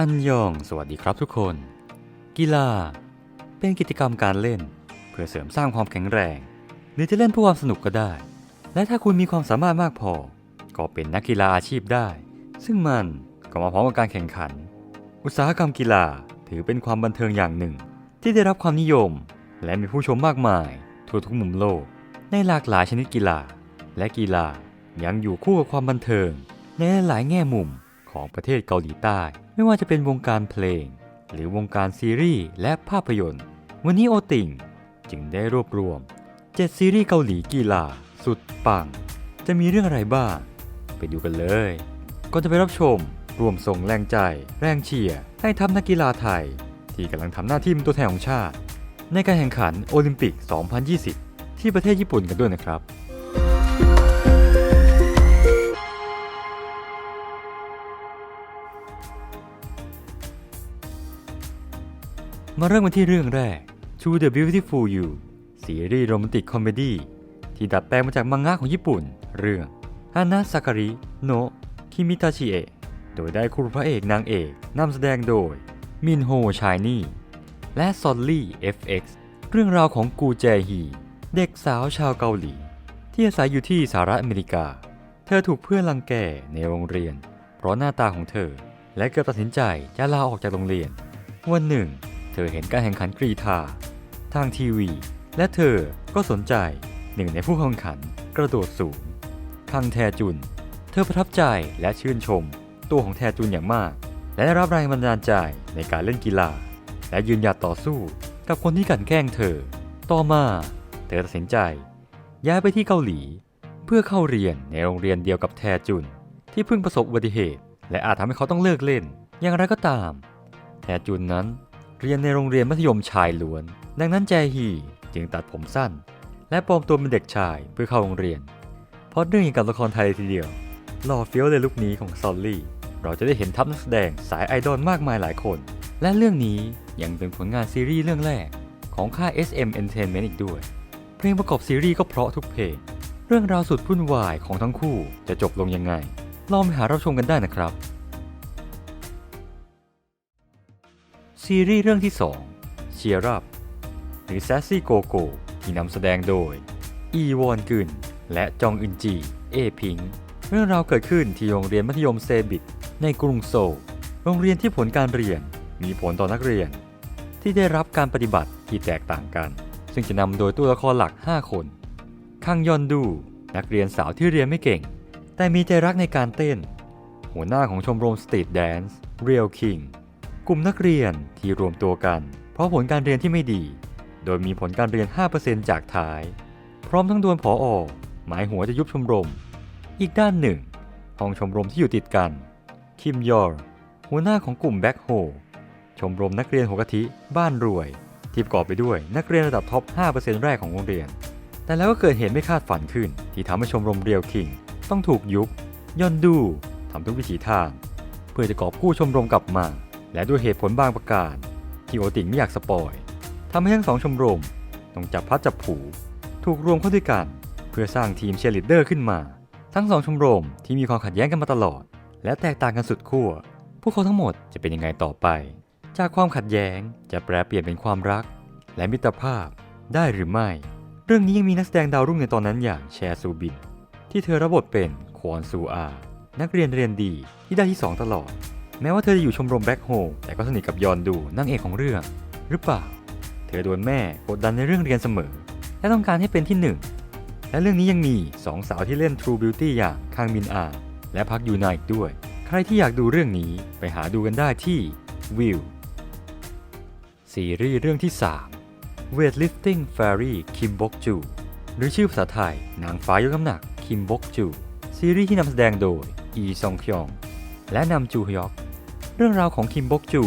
อันยอง สวัสดีครับทุกคน กีฬา เป็นกิจกรรมการเล่น เพื่อเสริมสร้างความแข็งแรง หรือจะเล่นเพื่อความสนุกก็ได้ และถ้าคุณมีความสามารถมากพอ ก็เป็นนักกีฬาอาชีพได้ ซึ่งมันก็มาพร้อมกับการแข่งขัน อุตสาหกรรมกีฬาถือเป็นความบันเทิงอย่างหนึ่ง ที่ได้รับความนิยม และมีผู้ชมมากมาย ทั่วทุกมุมโลก ในหลากหลายชนิดกีฬา และกีฬายังอยู่คู่กับความบันเทิง ในหลายแง่มุมของประเทศเกาหลีใต้ ไม่ว่าจะเป็นวงการเพลง หรือวงการซีรีส์และภาพยนตร์ วันนี้โอติ่งจึงได้รวบรวม 7 ซีรีส์เกาหลีกีฬา สุดปัง จะมีเรื่องอะไรบ้าง ไปดูกันเลยก่อนจะไปรับชมรวมส่งแรงใจ แรงเชียร์ให้ทัพนักกีฬาไทย ที่กำลังทำหน้าที่เป็นตัวแทนของชาติ ในการแข่งขันโอลิมปิก 2020 ที่ประเทศญี่ปุ่นกันด้วยนะครับ มาเริ่มกันที่เรื่องแรก To the Beautiful You ซีรีส์โรแมนติกคอมเมดี้ที่ดัดแปลงมาจากมังงะของญี่ปุ่น เรื่องฮานาซาการิโนะคิมิตาชิเอะโดยได้คู่พระเอกนางเอกนำแสดงโดยมินโฮชายนี่และซอลลี่ FX เรื่องราวของกูแจฮี เด็กสาวชาวเกาหลี ที่อาศัยอยู่ที่สหรัฐอเมริกา เธอถูกเพื่อนรังแกในโรงเรียน เพราะหน้าตาของเธอ และเกือบตัดสินใจจะลาออกจากโรงเรียน วันหนึ่ง เธอเห็นการแข่งขันกรีธาทางทีวี และเธอก็สนใจหนึ่งในผู้แข่งขันกระโดดสูง คังแทจุน เธอประทับใจและชื่นชม ตัวของแทจุนอย่างมาก และได้รับแรงบันดาลใจในการเล่นกีฬา และยืนหยัดต่อสู้กับคนที่กันแกล้งเธอ ต่อมา เธอตัดสินใจ ย้ายไปที่เกาหลี เพื่อเข้าเรียนในโรงเรียนเดียวกับแทจุน ที่เพิ่งประสบอุบัติเหตุ และอาจทำให้เขาต้องเลิกเล่น อย่างไรก็ตาม แทจุนนั้น เรียนในโรงเรียนมัธยมชายล้วน ดังนั้นแจฮีจึงตัดผมสั้น และปลอมตัวเป็นเด็กชายเพื่อเข้าโรงเรียนเพราะเรื่องอย่ากับละครไทยเลยทีเดียวหล่อเฟี้ยวเลยลุคนี้ของซอลลี่ เราจะได้เห็นทัพนักแสดงสายไอดอลมากมายหลายคน และเรื่องนี้ยังเป็นผลงานซีรีส์เรื่องแรกของค่าย SM Entertainment อีกด้วย เพลงประกอบซีรีส์ก็เพราะทุกเพลง เรื่องราวสุดวุ่นวายของทั้งคู่จะจบลงยังไง ลองไปหารับชมกันได้นะครับ ซีรีส์เรื่องที่ 2 เชียร์ p หรือ Sassy Go Go ที่นำแสดงโดย อีวอนกึนและจองอึนจี เอพิง เรื่องราวเกิดขึ้นที่โรงเรียนมัธยมเซบิต ในกรุงโซล โรงเรียนที่ผลการเรียนมีผลต่อนักเรียน ที่ได้รับการปฏิบัติที่แตกต่างกัน ซึ่งจะนำโดยตัวละครหลัก 5 คน คังยอนดู นักเรียนสาวที่เรียนไม่เก่ง แต่มีใจรักในการเต้น หัวหน้าของชมรมสตรีทแดนซ์เรียลคิง กลุ่มนักเรียนที่รวมตัวกัน เพราะผลการเรียนที่ไม่ดี โดยมีผลการเรียน 5%จากท้าย พร้อมทั้งดวลผออหมายหัวจะยุบชมรม อีกด้านหนึ่ง ห้องชมรมที่อยู่ติดกัน คิมยอร์หัวหน้าของกลุ่มแบ็คโฮชมรมนักเรียนหัวกะทิบ้านรวย ที่ประกอบไปด้วยนักเรียนระดับท็อป 5%แรกของโรงเรียน แต่แล้วก็เกิดเหตุไม่คาดฝันขึ้น ที่ทำให้ชมรมเรียวคิงต้องถูกยุบยอนดูทำทุกวิถีทาง เพื่อจะกอบกู้ชมรมกลับมา และด้วยเหตุผลบางประการ ที่โอติงไม่อยากสปอยทำให้ทั้งสองชมรมต้องจับพัดจับผูถูกรวมเข้าด้วยกัน เพื่อสร้างทีมเชียร์ลีดเดอร์ขึ้นมา ทั้งสองชมรมที่มีความขัดแย้งกันมาตลอด และแตกต่างกันสุดขั้วพวกเขาทั้งหมดจะเป็นยังไงต่อไป จากความขัดแย้งจะแปลเปลี่ยนเป็นความรัก และมิตรภาพได้หรือไม่ เรื่องนี้ยังมีนักแสดงดาวรุ่งในตอนนั้นอย่างแชร์ซูบินที่เธอรับบทเป็นควอนซูอา นักเรียนเรียนดีที่ได้ที่ 2 ตลอด แม้ว่าเธอจะอยู่ชมรมแบ็คโฮแต่ก็สนิทกับยอนดูนางเอกของเรื่อง หรือเปล่า เธอโดนแม่กดดันในเรื่องเรียนเสมอ และต้องการให้เป็นที่หนึ่งและเรื่องนี้ยังมี2สาวที่เล่น True Beauty อย่างคางมินอา และพักยูนาอีกด้วย ใครที่อยากดูเรื่องนี้ไปหาดูกันได้ที่วิวซีรีส์เรื่องที่ 3 Weightlifting Fairy Kim Bok Ju หรือชื่อภาษาไทยนางฟ้ายกน้ำหนัก Kim Bok Ju ซีรีส์ที่นำแสดงโดยอีซองคยอง และนำจูฮยอก เรื่องราวของคิมบกจู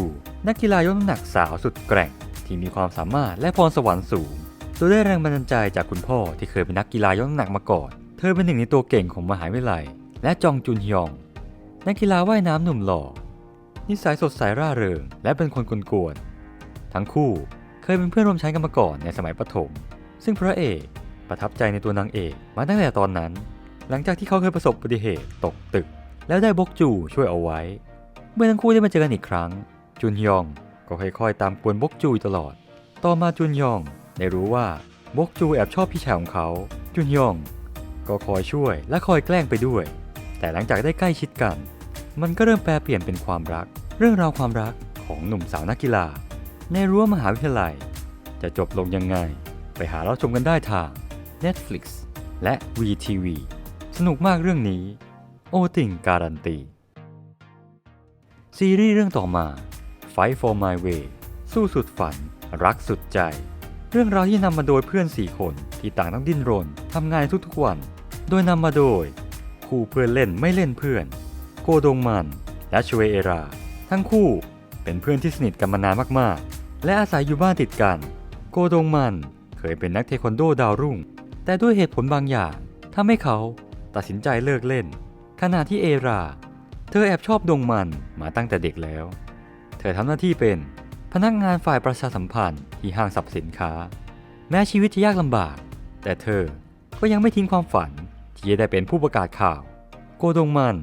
นักกีฬายกน้ำหนักสาวสุดแกร่ง ที่มีความสามารถและพรสวรรค์สูงโดยได้แรงบันดาลใจจากคุณพ่อที่เคยเป็นนักกีฬายกน้ำหนักมาก่อน เธอเป็นหนึ่งในตัวเก่งของมหาวิทยาลัย และจองจุนฮยอง นักกีฬาว่ายน้ำหนุ่มหล่อ นิสัยสดใสร่าเริง และเป็นคนกวนๆทั้งคู่เคยเป็นเพื่อนร่วมชั้นกันมาก่อนในสมัยประถม ซึ่งพระเอกประทับใจในตัวนางเอกมาตั้งแต่ตอนนั้น หลังจากที่เขาเคยประสบอุบัติเหตุตกตึก แล้วได้บกจูช่วยเอาไว้ เมื่อทั้งคู่ได้มาเจอกันอีกครั้ง จุนยองก็ค่อยๆ ตามกวนบกจูตลอด ต่อมาจุนยองได้รู้ว่าบกจูแอบชอบพี่ชายของเขา จุนยอง ก็คอยช่วยและคอยแกล้งไปด้วย แต่หลังจากได้ใกล้ชิดกัน มันก็เริ่มแปลเปลี่ยนเป็นความรัก เรื่องราวความรักของหนุ่มสาวนักกีฬา ในรั้วมหาวิทยาลัย จะจบลงยังไง ไปหาเรับชมกันได้ทาง Netflix และ VTV สนุกมากเรื่องนี้ โอติงการันตี ซีรีส์เรื่องต่อมา Fight for My Way สู้สุดฝัน รักสุดใจ เรื่องราวที่นำมาโดยเพื่อน 4 คนที่ต่างต้องดิ้นรนทำงานทุกๆวัน โดยนำมาโดย คู่เพื่อนเล่นไม่เล่นเพื่อน โกดงมัน และชเวเอรา ทั้งคู่เป็นเพื่อนที่สนิทกันมานานมากๆ และอาศัยอยู่บ้านติดกัน โกดงมันเคยเป็นนักเทควันโดดาวรุ่ง แต่ด้วยเหตุผลบางอย่างทำให้เขาตัดสินใจเลิกเล่น ขณะที่เอรา เธอแอบชอบดงมันมาตั้งแต่เด็กแล้ว เธอทำหน้าที่เป็นพนักงานฝ่ายประชาสัมพันธ์ที่ห้างสรรพสินค้า แม้ชีวิตจะยากลำบาก แต่เธอก็ยังไม่ทิ้งความฝันที่จะได้เป็นผู้ประกาศข่าว โกดงมัน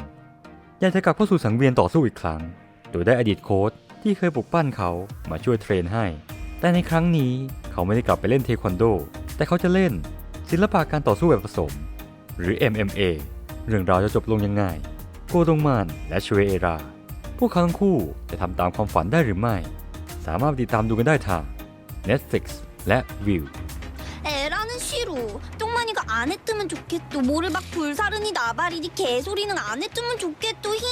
อยากจะกลับเข้าสู่สังเวียนต่อสู้อีกครั้ง โดยได้อดีตโค้ชที่เคยปลุกปั้นเขามาช่วยเทรนให้ แต่ในครั้งนี้เขาไม่ได้กลับไปเล่นเทควันโด แต่เขาจะเล่นศิลปะการต่อสู้แบบผสม หรือ MMA เรื่องราวจะจบลงยังไง ดงมันและชเวเอรา พวกเขาทั้งคู่จะทำตามความฝันได้หรือไม่ สามารถติดตามดูกันได้ทาง Netflix และ View 에라는 싫어. 똥만이가 안 했으면 좋겠도. 뭐를 막 불사르니 나발이니 개소리는 안 했으면 좋겠도 힝.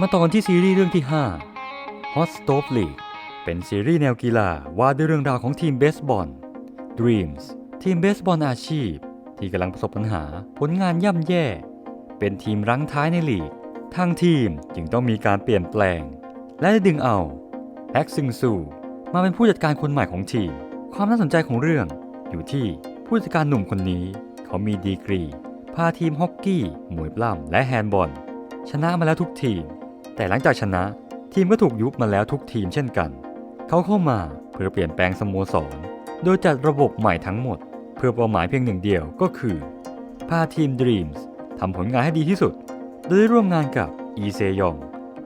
มาต่อกันที่ซีรีส์เรื่องที่ 5 Hot Stove League เป็นซีรีส์แนวกีฬาว่าด้วยเรื่องราวของทีมเบสบอล Dreams ทีมเบสบอลอาชีพ ที่กำลังประสบปัญหาผลงานย่ำแย่ เป็นทีมรั้งท้ายในลีก ทางทีมจึงต้องมีการเปลี่ยนแปลง และได้ดึงเอาแอ็กซิงซูมาเป็นผู้จัดการคนใหม่ของทีม ความน่าสนใจของเรื่อง อยู่ที่ผู้จัดการหนุ่มคนนี้ เขามีดีกรี พาทีมฮอกกี้มวยปล้ำและแฮนด์บอล ชนะมาแล้วทุกทีม แต่หลังจากชนะทีมก็ถูกยุบมาแล้วทุกทีมเช่นกัน เขาเข้ามาเพื่อเปลี่ยนแปลงสโมสร โดยจัดระบบใหม่ทั้งหมด เพื่อเป้าหมายเพียงหนึ่งเดียวก็คือ พาทีม Dreams ทำผลงานให้ดีที่สุด โดยได้ร่วมงานกับอีเซยอง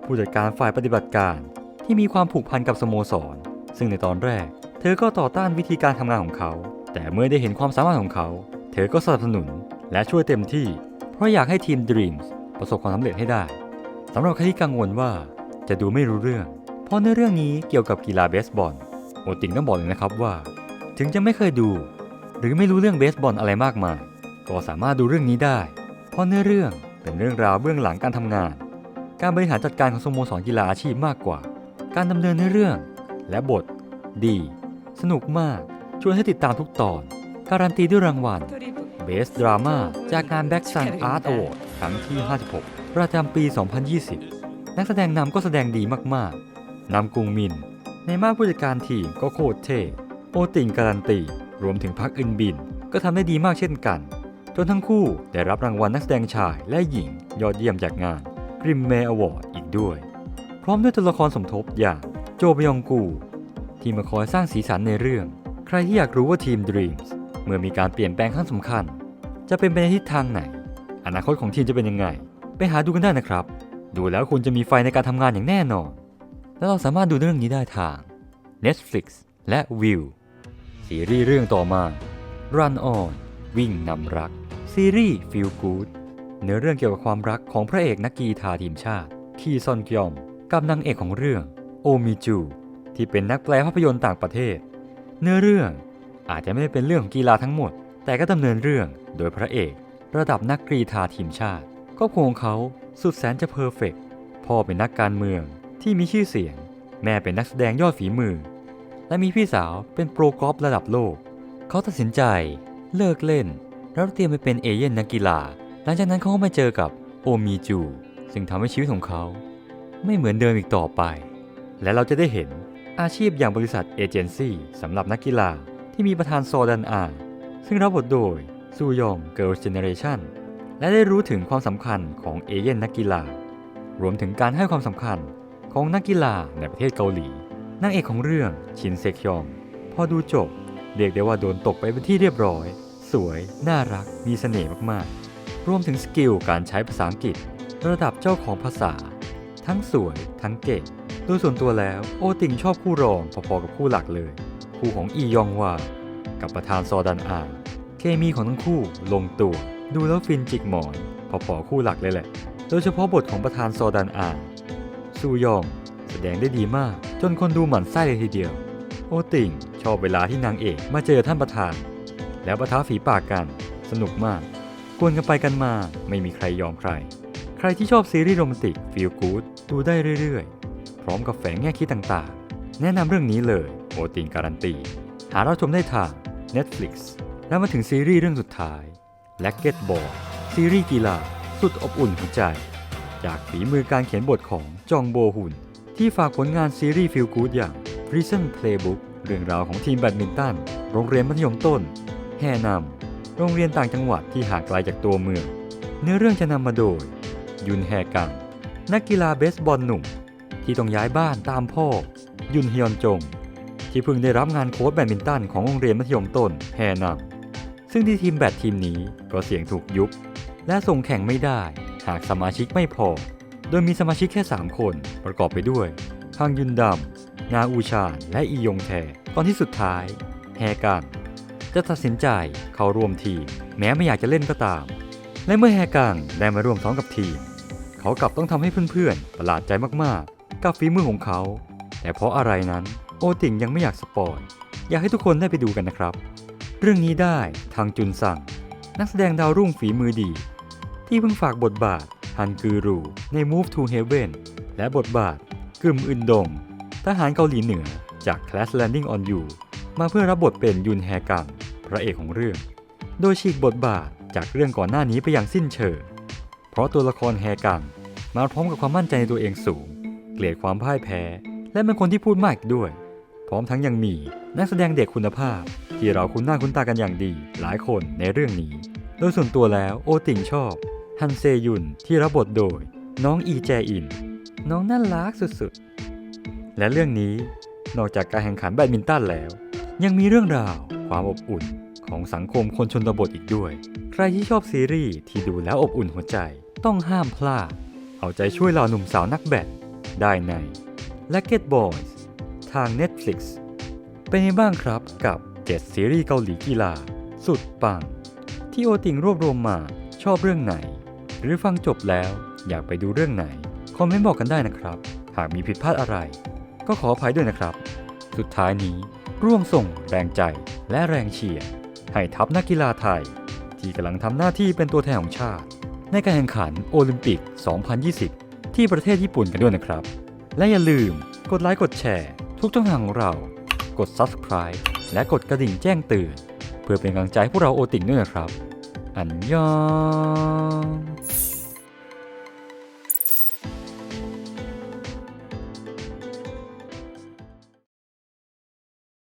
ผู้จัดการฝ่ายปฏิบัติการที่มีความผูกพันกับสโมสร ซึ่งในตอนแรก เธอก็ต่อต้านวิธีการทำงานของเขา แต่เมื่อได้เห็นความสามารถของเขา เธอก็สนับสนุนและช่วยเต็มที่ เพราะอยากให้ทีม Dreams ประสบความสำเร็จให้ได้สำหรับใครที่กังวลว่าจะดูไม่รู้เรื่อง เพราะในเรื่องนี้เกี่ยวกับกีฬาเบสบอลโอติงต้องบอกเลยนะครับว่า ถึงจะไม่เคยดู หรือไม่รู้เรื่องเบสบอลอะไรมากมาย ก็สามารถดูเรื่องนี้ได้ เพราะเนื้อเรื่องเป็นเรื่องราวเบื้องหลังการทำงาน การบริหารจัดการของสโมสรกีฬาอาชีพมากกว่า การดำเนินเนื้อเรื่องและบท ดี สนุกมาก ชวนให้ติดตามทุกตอน การันตีด้วยรางวัล Best Drama จากงาน Back Sun Art Award ครั้งที่ 56 ประจำปี 2020 นักแสดงนำก็แสดงดีมากๆ นำกุงมิน ในมาผู้จัดการทีมก็โคตรเท่โอติงการันตี รวมถึงพักอึนบิน ก็ทำได้ดีมากเช่นกัน จนทั้งคู่ได้รับรางวัลนักแสดงชายและหญิงยอดเยี่ยมจากงานกริมเมอวอร์ดอีกด้วย พร้อมด้วยตัวละครสมทบอย่างโจบยองกู ที่มาคอยสร้างสีสันในเรื่อง ใครที่อยากรู้ว่าทีม Dreams เมื่อมีการเปลี่ยนแปลงครั้งสำคัญ จะเป็นไปในทิศทางไหน อนาคตของทีมจะเป็นยังไง ไปหาดูกันได้นะครับ ดูแล้วคุณจะมีไฟในการทำงานอย่างแน่นอน และเราสามารถดูเรื่องนี้ได้ทาง Netflix และ View ซีรีส์เรื่องต่อมา Run On วิ่งนำรัก ซีรีส์ Feel Good เนื้อเรื่องเกี่ยวกับความรักของพระเอกนักกีฬาทีมชาติ คีซอนกยอม กับนางเอกของเรื่อง โอมิจู ที่เป็นนักแปลภาพยนตร์ต่างประเทศ เนื้อเรื่องอาจจะไม่ได้เป็นเรื่องของกีฬาทั้งหมด แต่ก็ดำเนินเรื่องโดยพระเอกระดับนักกรีธาทีมชาติครอบครัวของเขาสุดแสนจะเพอร์เฟกต์พ่อเป็นนักการเมืองที่มีชื่อเสียง แม่เป็นนักแสดงยอดฝีมือ และมีพี่สาวเป็นโปรกอล์ฟระดับโลก เขาตัดสินใจเลิกเล่น แล้วเตรียมไปเป็นเอเย่นนักกีฬา หลังจากนั้นเขาก็มาเจอกับโอมีจู ซึ่งทำให้ชีวิตของเขา ไม่เหมือนเดิมอีกต่อไป และเราจะได้เห็นอาชีพอย่างบริษัทเอเจนซี่สำหรับนักกีฬาที่มีประธานโซดันอา ซึ่งรับบทโดยซูยองเกิร์ลเจเนเรชันและได้รู้ถึงความสำคัญของเอเย่นนักกีฬา รวมถึงการให้ความสำคัญของนักกีฬาในประเทศเกาหลีนางเอกของเรื่องชินเซคยองพอดูจบเรียกได้ว่าโดนตกไปเป็นที่เรียบร้อย สวย น่ารัก มีเสน่ห์มากๆ รวมถึงสกิลการใช้ภาษาอังกฤษ ระดับเจ้าของภาษา ทั้งสวย ทั้งเก่งโดยส่วนตัวแล้วโอติงชอบคู่รองพอๆกับคู่หลักเลย คู่ของอียองวากับประธานซอดันอาเคมีของทั้งคู่ลงตัว ดูแล้วฟินจิกหมอนพอๆคู่หลักเลยแหละ โดยเฉพาะบทของประธานซอดันอาซูยอง แสดงได้ดีมาก จนคนดูหมั่นไส้เลยทีเดียว โอติงชอบเวลาที่นางเอกมาเจอท่านประธาน แล้วประท้าฝีปากกัน สนุกมาก กวนกันไปกันมา ไม่มีใครยอมใคร ใครที่ชอบซีรีส์โรแมนติกฟีลกู๊ดดูได้เรื่อยๆ พร้อมกับแฝงแง่คิดต่างๆ แนะนำเรื่องนี้เลยโอติงการันตี หาเราชมได้ทาง Netflix แล้วมาถึงซีรีส์เรื่องสุดท้าย l a c k e t Ball ซีรีส์กีฬาสุดอบอุ่นหัวใจ จากฝีมือการเขียนบทของจองโบฮุนที่ฝากผลงานซีรีส์ฟิลกู๊ดอย่าง Prison Playbook เรื่องราวของทีมแบดมินตัน โรงเรียนมัธยมต้น แห่นำโรงเรียนต่างจังหวัดที่ห่างไกลจากตัวเมือง เนื้อเรื่องจะนำมาโดย ยุนแฮกัง นักกีฬาเบสบอลหนุ่ม ที่ต้องย้ายบ้านตามพ่อ ยุนฮยอนจง ที่เพิ่งได้รับงานโค้ชแบดมินตันของโรงเรียนมัธยมต้นแฮนำซึ่งที่ทีมแบดทีมนี้ก็เสี่ยงถูกยุบ และส่งแข่งไม่ได้ หากสมาชิกไม่พอ โดยมีสมาชิกแค่ 3 คนประกอบไปด้วยฮังยุนดำนาอูชานและอียงแทตอนที่สุดท้าย แฮกัน จะตัดสินใจเข้าร่วมทีม แม้ไม่อยากจะเล่นก็ตาม และเมื่อแฮกังได้มาร่วมซ้อมกับทีม เขากลับต้องทำให้เพื่อนๆ ประหลาดใจมากๆ กับฝีมือของเขา แต่เพราะอะไรนั้นโอติ่งยังไม่อยากสปอยอยากให้ทุกคนได้ไปดูกันนะครับ เรื่องนี้ได้ทางจุนซังนักแสดงดาวรุ่งฝีมือดี ที่เพิ่งฝากบทบาทฮันกือรูใน Move to Heaven และบทบาทกึมอึนดง ทหารเกาหลีเหนือจาก Class Landing on You มาเพื่อรับบทเป็นยุนแฮกัง พระเอกของเรื่อง โดยฉีกบทบาทจากเรื่องก่อนหน้านี้ไปอย่างสิ้นเชิง เพราะตัวละครแฮกังมาพร้อมกับความมั่นใจในตัวเองสูง เกลียดความพ่ายแพ้ และเป็นคนที่พูดมากอีกด้วย พร้อมทั้งยังมีนักแสดงเด็กคุณภาพ ที่เราคุ้นหน้าคุ้นตากันอย่างดี หลายคนในเรื่องนี้ โดยส่วนตัวแล้วโอติ่งชอบ ฮันเซยุนที่รับบทโดย น้องอีแจอิน น้องน่ารักสุดๆ และเรื่องนี้นอกจากการแข่งขันแบดมินตันแล้ว ยังมีเรื่องราว ความอบอุ่นของสังคมคนชนบทอีกด้วย ใครที่ชอบซีรีส์ที่ดูแล้วอบอุ่นหัวใจต้องห้ามพลาด เอาใจช่วยเหล่าหนุ่มสาวนักแบดได้ใน l a c k e t Boys ทาง Netflix เป็นยังไงบ้างครับกับ 7 ซีรีส์เกาหลีกีฬา สุดปัง ที่โอติงรวบรวมมาชอบเรื่องไหน หรือฟังจบแล้วอยากไปดูเรื่องไหน คอมเมนต์บอกกันได้นะครับ หากมีผิดพลาดอะไร ก็ขออภัยด้วยนะครับ สุดท้ายนี้ร่วมส่งแรงใจ และแรงเชียร์ให้ทัพนักกีฬาไทย ที่กำลังทำหน้าที่เป็นตัวแทนของชาติ ในการแข่งขันโอลิมปิก 2020 ที่ประเทศญี่ปุ่นกันด้วยนะครับ และอย่าลืมกดไลค์กดแชร์ ทุกช่องทางของเรา กด Subscribe และกดกระดิ่งแจ้งเตือน เพื่อเป็นกำลังใจให้พวกเราโอติ่งด้วยนะครับ อันยอง